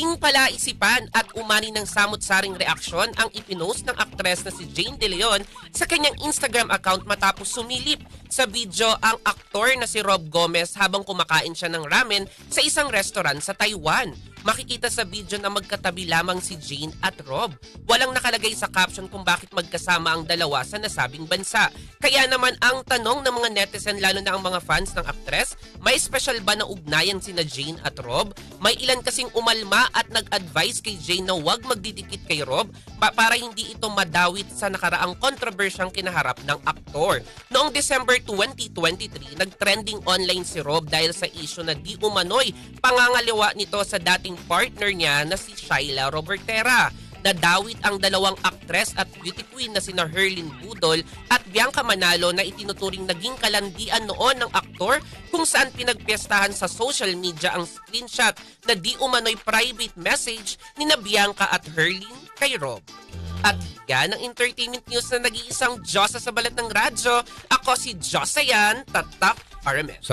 Naging palaisipan at umani ng samot-saring reaksyon ang ipinost ng aktres na si Jane De Leon sa kanyang Instagram account matapos sumilip sa video ang aktor na si Rob Gomez habang kumakain siya ng ramen sa isang restaurant sa Taiwan. Makikita sa video na magkatabi lamang si Jane at Rob. Walang nakalagay sa caption kung bakit magkasama ang dalawa sa nasabing bansa. Kaya naman ang tanong ng mga netizen lalo na ang mga fans ng aktres, may special ba na ugnayan sina Jane at Rob? May ilan kasing umalma at nag-advise kay Jane na huwag magdidikit kay Rob pa- para hindi ito madawit sa nakaraang kontrobersyang kinaharap ng aktor. Noong December 2023, nag-trending online si Rob dahil sa issue na di umano'y pangangaliwa nito sa dating partner niya na si Shyla Robertera. Nadawit ang dalawang aktres at beauty queen na sina Herlin Budol at Bianca Manalo na itinuturing naging kalandian noon ng aktor kung saan pinagpiestahan sa social media ang screenshot na di umano'y private message ni na Bianca at Herlin kay Rob. At yan ang entertainment news na nag-iisang Diyosa sa balat ng radyo. Ako si Josayan, Tatak RMS.